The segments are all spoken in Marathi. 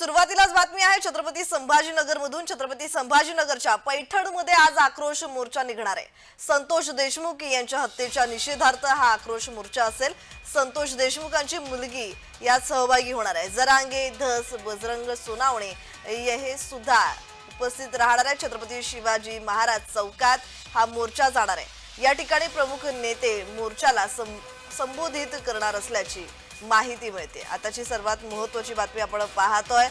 सुरुवातीलाच बातमी आहे छत्रपती संभाजीनगर मधून छत्रपती संभाजीनगरच्या पैठणमध्ये आज आक्रोश मोर्चा निघणार आहे. संतोष देशमुख यांच्या हत्येच्या निषेधार्थ हा आक्रोश मोर्चा असेल. संतोष देशमुखांची मुलगी यात सहभागी होणार आहे. जरांगे धस बजरंग सोनावणे हे सुद्धा उपस्थित राहणार आहे छत्रपती शिवाजी महाराज चौकात हा मोर्चा जाणार आहे. या ठिकाणी प्रमुख नेते मोर्चाला सं- संबोधित करणार असल्याची माहिती मिळते. आताची सर्वात महत्वाची बातमी आपण पाहतोय.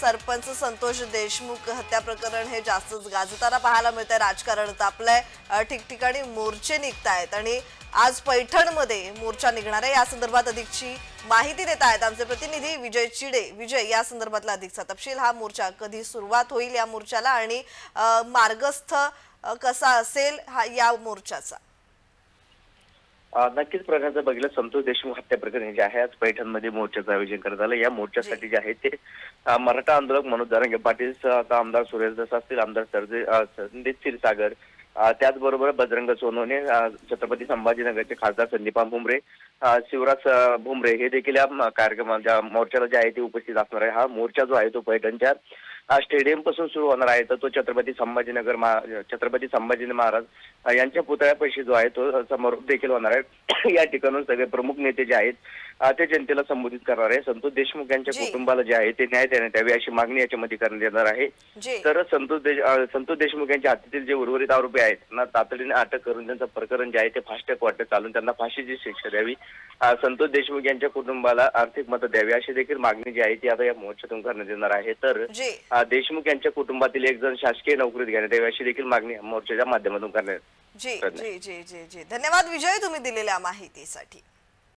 सरपंच संतोष देशमुख हत्या प्रकरण हे जास्तच गाजताना पाहायला मिळतंय. राजकारण तापलंय. ठिकठिकाणी मोर्चे निघतायत आणि आज पैठणमध्ये मोर्चा निघणार आहे. या संदर्भात अधिकची माहिती देत आहेत आमचे प्रतिनिधी विजय चिडे. विजय या संदर्भातला अधिकचा तपशील. हा मोर्चा कधी सुरुवात होईल या मोर्चाला आणि मार्गस्थ कसा असेल हा या मोर्चाचा? नक्कीच प्रकारचं बघितलं संतोष देशमुख हत्या प्रकरणी जे आहे आज पैठणमध्ये मोर्चाचं आयोजन करण्यात आलं. या मोर्चासाठी जे आहे ते मराठा आंदोलक मनोज दारंगे पाटील आमदार सुरेश असतील आमदार सरजे संदीप क्षीरसागर त्याचबरोबर बजरंग सोनवणे छत्रपती संभाजीनगरचे खासदार संदीपा भुमरे शिवराज भुमरे हे देखील या कार्यक्रमाच्या मोर्चाला जे आहे ते उपस्थित असणार आहे. हा मोर्चा जो आहे तो पैठणच्या स्टेडियमपासून सुरू होणार आहे. तर तो छत्रपती संभाजीनगर छत्रपती संभाजी महाराज यांच्या पुतळ्यापाशी जो आहे तो समारोप देखील होणार आहे. या ठिकाणून सगळे प्रमुख नेते जे आहेत ते जनतेला संबोधित करणार आहे. संतोष देशमुख यांच्या. कुटुंबाला जे आहे ते न्याय देण्यात यावे अशी मागणी याच्यामध्ये करण्यात येणार आहे. तर संतोष देश संतोष देशमुख यांच्या हत्येतील जे उर्वरित आरोपी आहेत ना तातडीने अटक करून त्यांचं प्रकरण जे आहे ते फास्ट कोर्टात चालून त्यांना फाशीची शिक्षा द्यावी. संतोष देशमुख यांच्या कुटुंबाला आर्थिक मदत द्यावी अशी देखील मागणी जी आहे ती आता या मोर्चातून करण्यात येणार आहे. तर देशमुख यांच्या कुटुंबातील एक जण शासकीय नोकरीत घेण्यात यावी अशी देखील मागणी मोर्चाच्या माध्यमातून करण्यात जी जी जी जी जी. धन्यवाद विजय तुम्ही दिलेल्या माहितीसाठी.